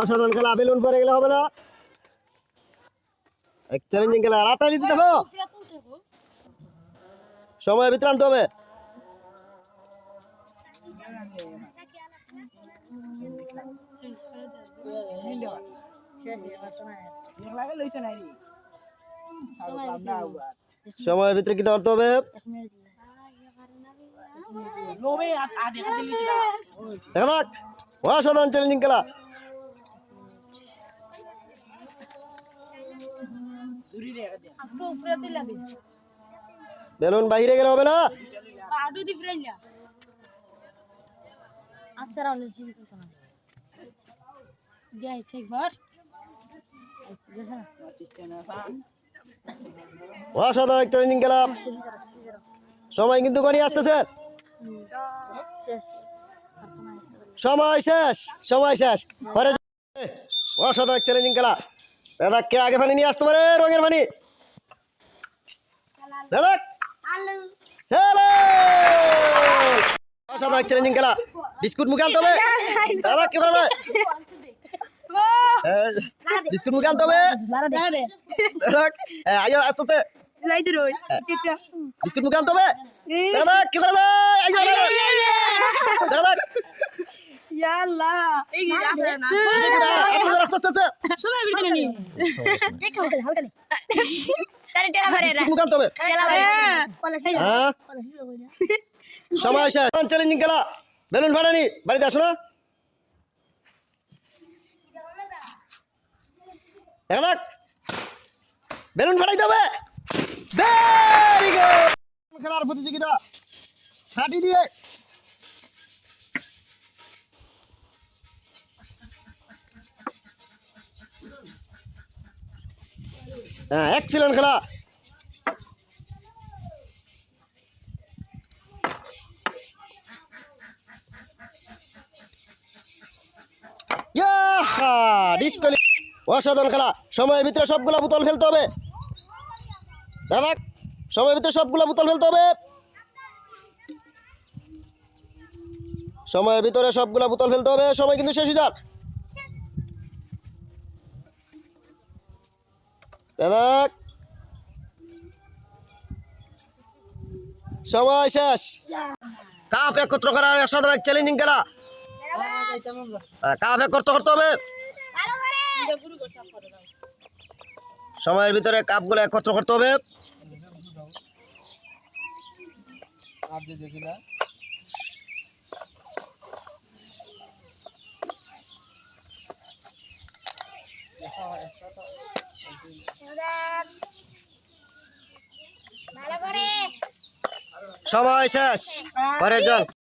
অসাধারণ খেলা, বেলুন পরে গেলে হবে না। এক চ্যালেঞ্জিং খেলা। রাতা দিতে দেখো সময় ভিতরে আনতে হবে। সময়ের ভিতরে কি ধরতে হবে। দেখা অসাধারণ চ্যালেঞ্জিং খেলা বেলুন বাইরে গেলে হবে না? আচ্ছা একবার? অসাধারণ চ্যালেঞ্জিং খেলা সময় কিন্তু গড়িয়ে আসতেছে। সময় শেষ সময় শেষ। পরে অসাধারণ চ্যালেঞ্জিং খেলা। দাদা কে আগে পানি নিয়ে আসতে পারে রঙের পানি দাদা হ্যালো অসাধারণ চ্যালেঞ্জিং খেলা। বিস্কুট মুখে আনতে হবে। দাদা কে পারবে বিস্কুট মুখে আনতে হবে। দাদা হ্যাঁ, আস্তে আস্তে। বিস্কুট মুখে আনতে হবে। দাদা কি পারবে আইও আইও। এই আসে না। আস্তে আস্তে আস্তে আস্তে সবাই বিটে নি। দেখ হালকা হালকা তারে টেলা ভরে বিস্কুট মুখে আনতে টেলা ভরে কলা হ্যাঁ। কলা সেই কই না সময় শেষ চ্যালেঞ্জিং খেলা। বেলুন ফাটানি। বাড়িতে আসো না। দেখা বেলুন ভেরি গুড খেলার প্রতিযোগিতা। ফাটি দিয়ে হ্যাঁ এক্সিলেন্ট খেলা। অসাধারণ খেলা। সময়ের ভিতরে সবগুলা বোতল ফেলতে হবে। দাদা, সময়ের ভিতরে সবগুলা বোতল ফেলতে হবে। সময়ের ভিতরে সবগুলা বোতল ফেলতে হবে। সময় কিন্তু শেষ হয়ে যাক। দাদা সময় শেষ। কাফ একত্র করার অসাধারণ চ্যালেঞ্জিং খেলা। হ্যাঁ, কাফ একত্র করতে হবে। সময়ের ভিতরে কাপগুলো একত্র করতে হবে। সময় শেষ। পরের জন।